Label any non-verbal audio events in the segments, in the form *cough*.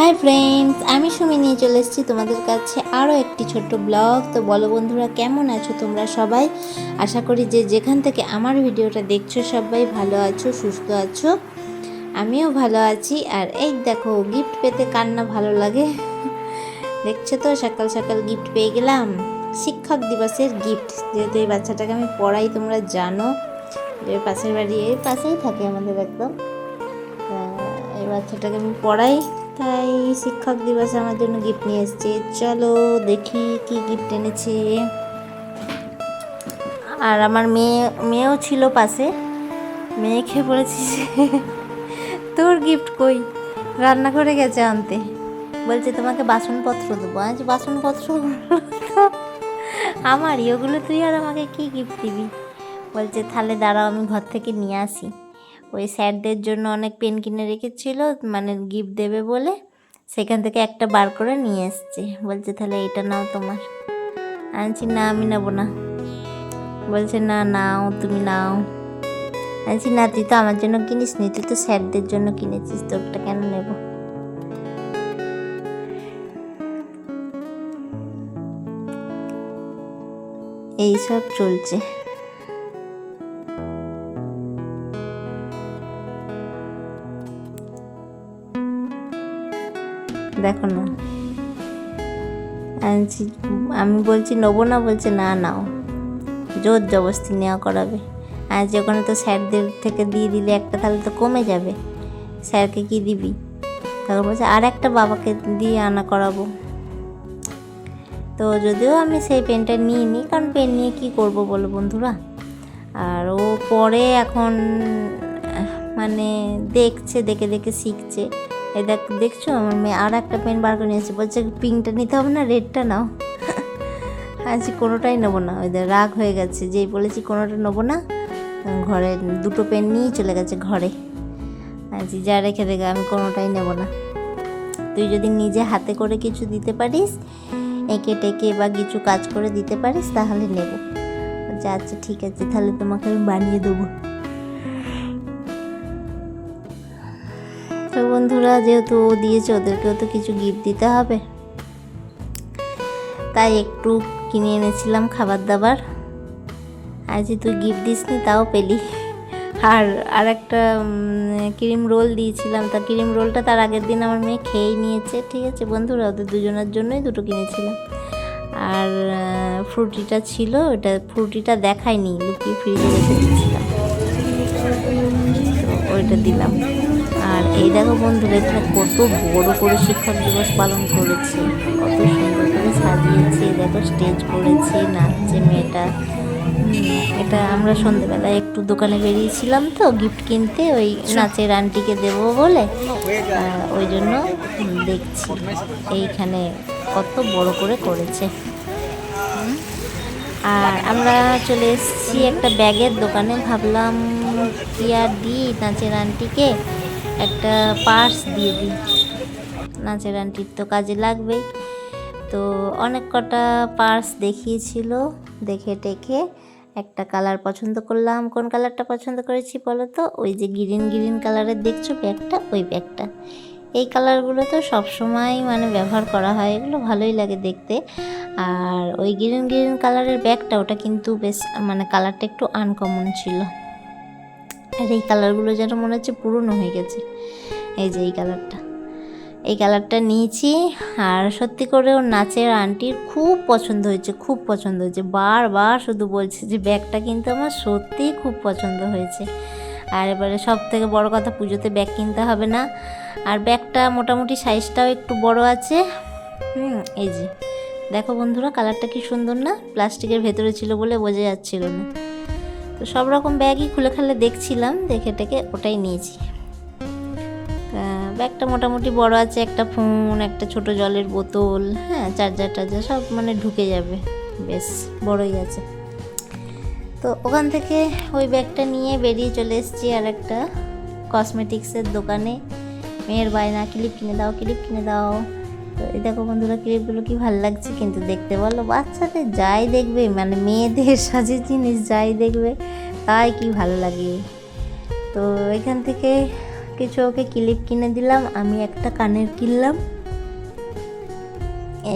Hi friends আমি সুমি নিয়ে চলে এসেছি তোমাদের কাছে আরও একটি ছোট্ট ব্লগ। তো বলো বন্ধুরা, কেমন আছো তোমরা সবাই? আশা করি যে যেখান থেকে আমার ভিডিওটা দেখছ সবাই ভালো আছো, সুস্থ আছো। আমিও ভালো আছি। আর এই দেখো গিফট পেতে কান্না ভালো লাগে? দেখছ তো, সকাল সকাল গিফট পেয়ে গেলাম। শিক্ষক দিবসের গিফট যেহেতু এই বাচ্চাটাকে আমি পড়াই, তোমরা জানো। যে পাশের বাড়ি এর পাশেই থাকে আমাদের একদম। এই বাচ্চাটাকে আমি পড়াই। তাই শিক্ষক দিবসে আমার জন্য গিফট নিয়ে এসছে। চলো দেখি কি গিফট এনেছে। আর আমার মেয়ে, মেয়েও ছিল পাশে। মেয়ে খেয়ে পড়েছিস তোর গিফট কই? রান্না করে গেছে আনতে। বলছে, তোমাকে বাসনপত্র দেবো। আজ বাসনপত্র আমার ওগুলো তুই আর আমাকে কি গিফট দিবি? বলছে, তাহলে দাঁড়াও, আমি ঘর থেকে নিয়ে আসি। ওই স্যারদের জন্য অনেক পেন কিনে রেখেছিল মানে গিফট দেবে বলে। সেখান থেকে একটা বার করে নিয়ে এসছে। বলছে, তাহলে এটা নাও তোমার। আনছি না, আমি নেব না। বলছে, না, নাও, তুমি নাও। আনছি না, তুই তো আমার জন্য কিনিস নি, তুই তো স্যারদের জন্য কিনেছিস, তোরটা কেন নেব? এইসব চলছে। দেখো না। আমি বলছি নেব না? বলছে, না, নাও। জোর জবস্তি নেওয়া করাবে। আজ ওখানে তো স্যারদের থেকে দিয়ে দিলে একটা, তাহলে তো কমে যাবে। স্যারকে কি দিবি? তখন বলছে, আর একটা বাবাকে দিয়ে আনা করাবো। তো যদিও আমি সেই পেনটা নিয়ে নিই কারণ পেন নিয়ে কি করব বলো বন্ধুরা? আর ও পরে এখন মানে দেখছে, দেখে দেখে শিখছে। এই দেখ, দেখছ? আমার মেয়ে আর একটা পেন বার করে নিয়েছে। বলছে পিঙ্কটা নিতে হবে না রেডটা নাও। আজকে কোনোটাই নেব না। ওই রাগ হয়ে গেছে। যেই বলেছি, কোনোটা নেব না, ঘরে দুটো পেন নিয়েই চলে গেছে ঘরে। আজকে যা রেখে দেখে আমি কোনোটাই নেব না। তুই যদি নিজে হাতে করে কিছু দিতে পারিস, এঁকে টেকে বা কিছু কাজ করে দিতে পারিস, তাহলে নেব। বলছে আচ্ছা ঠিক আছে, তাহলে তোমাকে আমি বানিয়ে দেবো। বন্ধুরা, যেহেতু ও দিয়েছে, ওদেরকেও তো কিছু গিফট দিতে হবে। তাই একটু কিনে এনেছিলাম খাবার দাবার। আজ তুই গিফট দিসনি, তাও পেলি। আর আর একটা ক্রিম রোল দিয়েছিলাম। তা ক্রিম রোলটা তার আগের দিন আমার মেয়ে খেয়েই নিয়েছে, ঠিক আছে বন্ধুরা? ওদের দুজনের জন্যই দুটো কিনেছিলাম। আর ফ্রুটিটা ছিল, ওটা ফ্রুটিটা দেখায়নি, লুকিয়ে ফ্রিজে রেখে দিয়েছিলাম। ওইটা দিলাম। আর এই দেখো বন্ধুরা, এখানে কত বড় করে শিক্ষক দিবস পালন করেছে। কত সুন্দর করে সাজিয়েছে দেখো স্টেজ করেছে, নাচছে মেয়েটা। এটা আমরা সন্ধেবেলায় একটু দোকানে বেরিয়েছিলাম তো গিফট কিনতে, ওই নাচের আন্টিকে দেবো বলে। ওই জন্য দেখছি। এইখানে কত বড় করে করেছে। আর আমরা চলে এসেছি একটা ব্যাগের দোকানে। ভাবলাম কি আর দিই নাচের আন্টিকে। একটা পার্স দিয়ে দিই। নাচের আন্টির তো কাজে লাগবেই তো অনেক কটা পার্স দেখিয়েছিল, দেখে টেখে একটা কালার পছন্দ করলাম। কোন কালারটা পছন্দ করেছি বলো তো? ওই যে গ্রিন গ্রিন কালারের দেখছ ব্যাগটা? ওই ব্যাগটা। এই কালারগুলো তো সবসময় মানে ব্যবহার করা হয়, এগুলো ভালোই লাগে দেখতে। আর ওই গ্রিন গ্রিন কালারের ব্যাগটা, ওটা কিন্তু বেশ মানে কালারটা একটু আনকমন ছিল। আর এই কালারগুলো যেন মনে হচ্ছে পুরনো হয়ে গেছে। এই যে এই কালারটা। এই কালারটা নিয়েছি আর সত্যি করে ওর নাচের আন্টির খুব পছন্দ হয়েছে, খুব পছন্দ হয়েছে। বারবার শুধু বলছে যে ব্যাগটা কিন্তু আমার সত্যিই খুব পছন্দ হয়েছে। আর এবারে সব থেকে বড় কথা, পুজোতে ব্যাগ কিনতে হবে না। আর ব্যাগটা মোটামুটি সাইজটাও একটু বড় আছে। হুম, এই যে। দেখো বন্ধুরা, কালারটা কি সুন্দর না? প্লাস্টিকের ভেতরে ছিল বলে বোঝা যাচ্ছিল না। তো সব রকম ব্যাগই খুলে খালে দেখছিলাম, দেখে টেকে ওটাই নিয়েছি। ব্যাগটা মোটামুটি বড় আছে, একটা ফোন, একটা ছোট জলের বোতল হ্যাঁ চার্জার টার্জার, সব মানে ঢুকে যাবে, বেশ বড়ই আছে। তো ওখান থেকে ওই ব্যাগটা নিয়ে বেরিয়ে চলে এসেছি আর একটা কসমেটিক্সের দোকানে। মেয়ের বায়না, ক্লিপ কিনে দাও, ক্লিপ কিনে দাও। তো এই দেখো বন্ধুরা, ক্লিপগুলো কি ভালো লাগছে কিন্তু দেখতে বলো? বাচ্চাদের যাই দেখবে মানে মেয়েদের *laughs* সাজের জিনিস যাই দেখবে, তাই কি ভালো লাগে। তো এখান থেকে কিছু ওকে ক্লিপ কিনে দিলাম, আমি একটা কানের কিনলাম।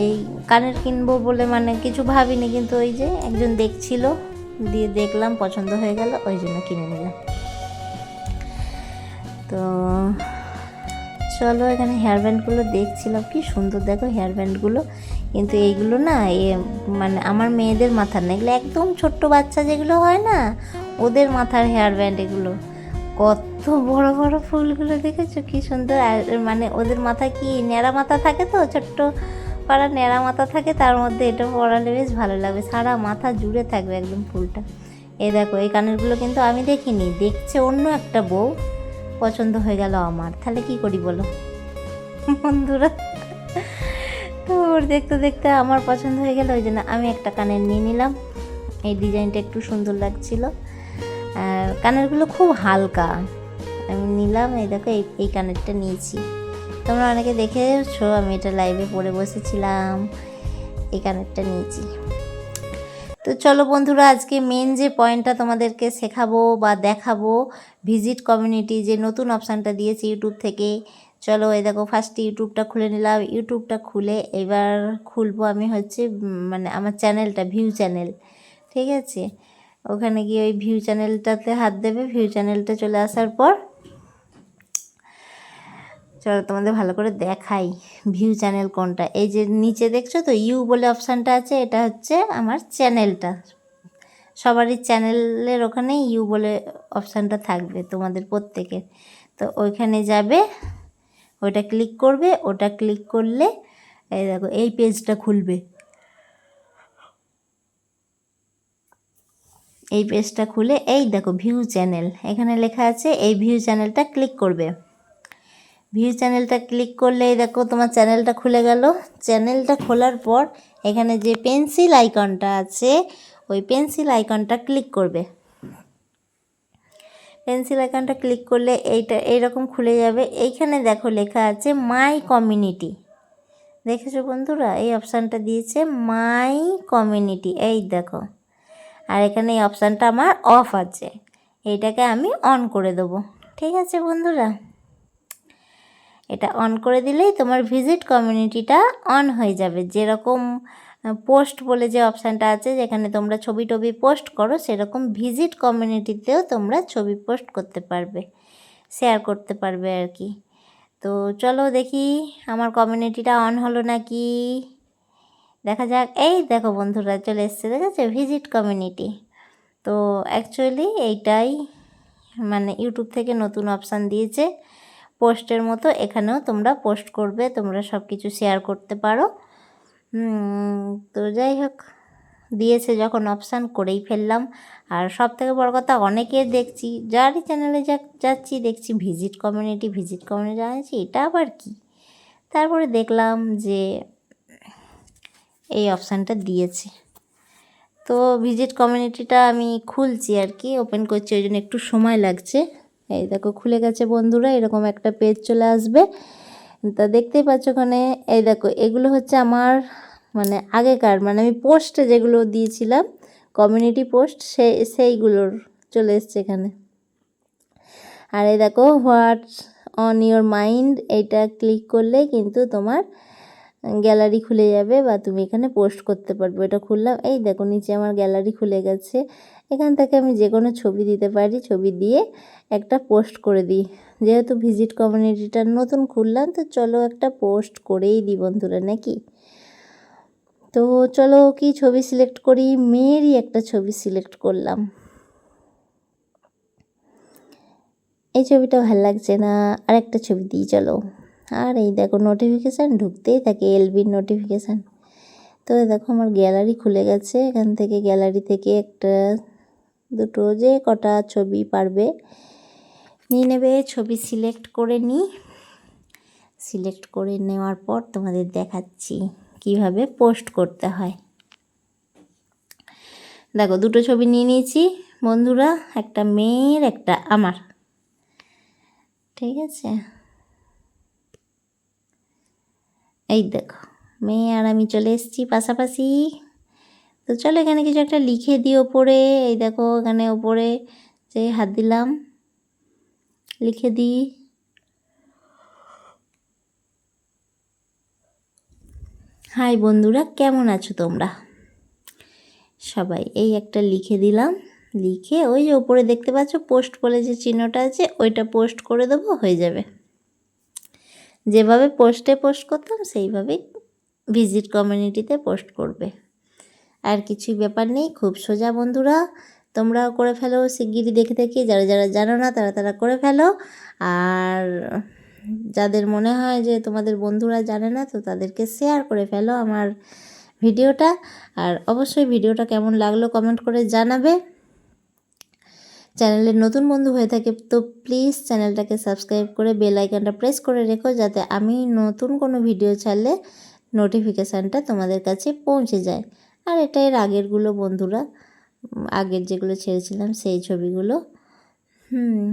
এই কানের কিনবো বলে মানে কিছু ভাবিনি, কিন্তু ওই যে একজন দেখছিল, দিয়ে দেখলাম, পছন্দ হয়ে গেল, ওই জন্য কিনে নিলাম। তো চলো, এখানে হেয়ার ব্যান্ডগুলো দেখছিলাম। কি সুন্দর, দেখো হেয়ার ব্যান্ডগুলো কিন্তু এইগুলো না, এ মানে আমার মেয়েদের মাথার না, এগুলো একদম ছোট্ট বাচ্চা যেগুলো হয় না, ওদের মাথার হেয়ার ব্যান্ড এগুলো। কত বড় বড় ফুলগুলো দেখেছ? কি সুন্দর। আর মানে ওদের মাথা কি ন্যাড়া মাথা থাকে তো? ছোট্ট পাড়া ন্যাড়া মাথা থাকে, তার মধ্যে এটা পরালে বেশ ভালো লাগবে সারা মাথা জুড়ে থাকবে একদম ফুলটা। এই দেখো, এই কানেরগুলো কিন্তু আমি দেখিনি। দেখছে অন্য একটা বউ। পছন্দ হয়ে গেল আমার। তাহলে কি করি বলো? বন্ধুরা, তো ওর দেখতে দেখতে আমার পছন্দ হয়ে গেল, ওই জন্য আমি একটা কানের নিয়ে নিলাম। এই ডিজাইনটা একটু সুন্দর লাগছিল। আর কানেরগুলো খুব হালকা। আমি নিলাম, এই দেখো, এই এই কানেরটা নিয়েছি। তোমরা অনেকে দেখেছ, আমি এটা লাইভে পরে বসেছিলাম। এই কানেরটা নিয়েছি। তো চলো বন্ধুরা, আজকে মেন যে পয়েন্টটা তোমাদেরকে শেখাবো বা দেখাবো ভিজিট কমিউনিটি যে নতুন অপশানটা দিয়েছে ইউটিউব থেকে, চলো এই দেখো ফার্স্টে ইউটিউবটা খুলে নিলাম। ইউটিউবটা খুলে এবার খুলবো আমি হচ্ছে মানে আমার চ্যানেলটা ভিউ চ্যানেল ঠিক আছে? ওখানে গিয়ে ওই ভিউ চ্যানেলটাতে হাত দেবে ভিউ চ্যানেলটা চলে আসার পর চলো তোমাদের ভালো করে দেখাই ভিউ চ্যানেল কোনটা। এই যে নিচে দেখছ তো ইউ বলে অপশানটা আছে, এটা হচ্ছে আমার চ্যানেলটা সবারই চ্যানেলের ওখানে ইউ বলে অপশানটা থাকবে তোমাদের প্রত্যেকের। তো ওইখানে যাবে ওটা ক্লিক করবে, ওটা ক্লিক করলে, এই দেখো, এই পেজটা খুলবে। এই পেজটা খুলে, এই দেখো ভিউ চ্যানেল এখানে লেখা আছে, এই ভিউ চ্যানেলটা ক্লিক করবে। ভিউ চ্যানেলটা ক্লিক করলে এই দেখো তোমার চ্যানেলটা খুলে গেল। চ্যানেলটা খোলার পর এখানে যে পেন্সিল আইকনটা আছে, ওই পেন্সিল আইকনটা ক্লিক করবে। পেন্সিল আইকনটা ক্লিক করলে এইটা এইরকম খুলে যাবে। এইখানে দেখো লেখা আছে, মাই কমিউনিটি। দেখেছ বন্ধুরা? এই অপশানটা দিয়েছে, মাই কমিউনিটি। এই দেখো। আর এখানে এই অপশানটা আমার অফ আছে। এইটাকে আমি অন করে দেবো। ঠিক আছে বন্ধুরা? এটা অন করে দিলেই তোমার ভিজিট কমিউনিটিটা অন হয়ে যাবে। যেরকম পোস্ট বলে যে অপশানটা আছে, যেখানে তোমরা ছবি টবি পোস্ট করো, সেরকম ভিজিট কমিউনিটিতেও তোমরা ছবি পোস্ট করতে পারবে শেয়ার করতে পারবে আর কি। তো চলো দেখি আমার কমিউনিটিটা অন হলো নাকি। দেখা যাক। এই দেখো বন্ধুরা, চলে এসছে, দেখেছ? ভিজিট কমিউনিটি তো অ্যাকচুয়ালি এইটাই মানে ইউটিউব থেকে নতুন অপশান দিয়েছে। পোস্টের মতো এখানেও তোমরা পোস্ট করবে, তোমরা সব কিছু শেয়ার করতে পারো। তো যাই হোক, দিয়েছে যখন অপশান করেই ফেললাম। আর সব থেকে বড় কথা অনেকের দেখছি, যারই চ্যানেলে যাচ্ছি, দেখছি ভিজিট কমিউনিটি ভিজিট কমিউনিটি জানাচ্ছি, এটা আবার কি? তারপরে দেখলাম যে এই অপশানটা দিয়েছে। তো ভিজিট কমিউনিটিটা আমি খুলছি আর কি, ওপেন করছি, ওই জন্য একটু সময় লাগছে। এই দেখো খুলে গেছে বন্ধুরা, এরকম একটা পেজ চলে আসবে। তা দেখতেই পাচ্ছ ওখানে, এই দেখো, এগুলো হচ্ছে আমার মানে আগেকার মানে আমি পোস্টে যেগুলো দিয়েছিলাম কমিউনিটি পোস্ট সে, সেইগুলোর চলে এসছে এখানে। আর এই দেখো হোয়াট অন ইওর মাইন্ড এইটা ক্লিক করলে কিন্তু তোমার গ্যালারি খুলে যাবে বা তুমি এখানে পোস্ট করতে পারবে। এটা খুললাম, এই দেখো নিচে আমার গ্যালারি খুলে গেছে। এখান থেকে আমি যে কোনো ছবি দিতে পারি, ছবি দিয়ে একটা পোস্ট করে দিই। যেহেতু ভিজিট কমিউনিটিটা নতুন খুললাম, তো চলো একটা পোস্ট করেই দিই বন্ধুরা, নাকি? তো চলো কি ছবি সিলেক্ট করি? মেয়েরই একটা ছবি সিলেক্ট করলাম। এই ছবিটা ভালো লাগছে না, আরেকটা ছবি দিই, চলো। আর এই দেখো নোটিফিকেশান ঢুকতেই থাকে এলবির নোটিফিকেশান তো দেখো আমার গ্যালারি খুলে গেছে। এখান থেকে গ্যালারি থেকে একটা, দুটো যে কটা ছবি পারবে, নিয়ে নেবে। ছবি সিলেক্ট করে নিই সিলেক্ট করে নেওয়ার পর তোমাদের দেখাচ্ছি কীভাবে পোস্ট করতে হয়। দেখো দুটো ছবি নিয়ে নিয়েছি। বন্ধুরা, একটা মেয়ের, একটা আমার। ঠিক আছে? এই দেখো, মেয়ে আর আমি চলে এসেছি পাশাপাশি। তো চলো এখানে কিছু একটা লিখে দিই ওপরে। এই দেখো, এখানে ওপরে যে হাত দিলাম, লিখে দিই। হাই বন্ধুরা, কেমন আছো তোমরা? সবাই, এই একটা লিখে দিলাম। লিখে ওই যে ওপরে দেখতে পাচ্ছ, পোস্ট বলে যে চিহ্নটা আছে, ওইটা পোস্ট করে দেবো, হয়ে যাবে। যেভাবে পোস্টে পোস্ট করতাম, সেইভাবেই ভিজিট কমিউনিটিতে পোস্ট করবে। আর কিছুই ব্যাপার নেই, খুব সোজা বন্ধুরা, তোমরাও করে ফেলো, শিগগিরই দেখে দেখে, যারা যারা জানো না, তারা তারা করে ফেলো। আর যাদের মনে হয় যে তোমাদের বন্ধুরা জানে না, তো তাদেরকে শেয়ার করে ফেলো আমার ভিডিওটা। আর অবশ্যই ভিডিওটা কেমন লাগল কমেন্ট করে জানাবে। চ্যানেলের নতুন বন্ধু হয়ে থাকে, তো প্লিজ চ্যানেলটাকে সাবস্ক্রাইব করে বেল আইকনটা প্রেস করে রেখো যাতে আমি নতুন কোনো ভিডিও ছাড়লে নোটিফিকেশানটা তোমাদের কাছে পৌঁছে যায়। আর এটা এর আগেরগুলো বন্ধুরা আগের যেগুলো ছেড়েছিলাম সেই ছবিগুলো। হুম,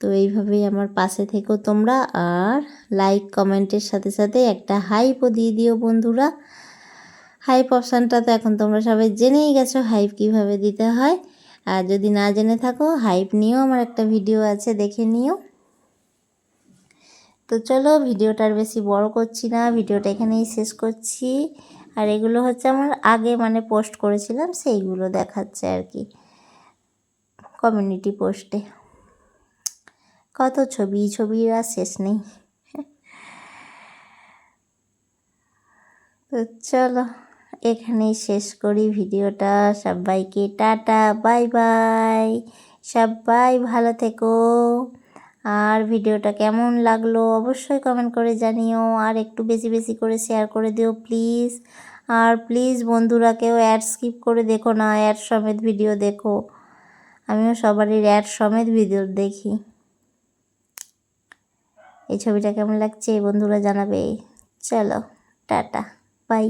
তো এইভাবেই আমার পাশে থেকো তোমরা আর লাইক কমেন্টের সাথে সাথে একটা হাইপও দিয়ে দিও বন্ধুরা। হাইপ অপশানটা তো এখন তোমরা সবাই জেনেই গেছো হাইপ কীভাবে দিতে হয়। আর যদি না জেনে থাকো হাইপ নিয়েও আমার একটা ভিডিও আছে, দেখে নিও। তো চলো ভিডিওটার বেশি বড় করছি না ভিডিওটা এখানেই শেষ করছি। আর এগুলো হচ্ছে আমার আগে মানে পোস্ট করেছিলাম, সেইগুলো দেখাচ্ছে আর কি কমিউনিটি পোস্টে কত ছবি, ছবির আর শেষ নেই। *laughs* তো চলো। এখানেই শেষ করি ভিডিওটা। সবাইকে টাটা, বাই বাই। সবাই ভালো থেকো। আর ভিডিওটা কেমন লাগল অবশ্যই কমেন্ট করে জানিও। আর একটু বেশি বেশি করে শেয়ার করে দিও প্লিজ আর প্লিজ বন্ধুরা কেউ অ্যাড স্কিপ করে দেখো না অ্যাড সমেত ভিডিও দেখো। আমিও সবারই অ্যাড সমেত ভিডিও দেখি। এই ছবিটা কেমন লাগছে বন্ধুরা জানাবে। চলো, টাটা বাই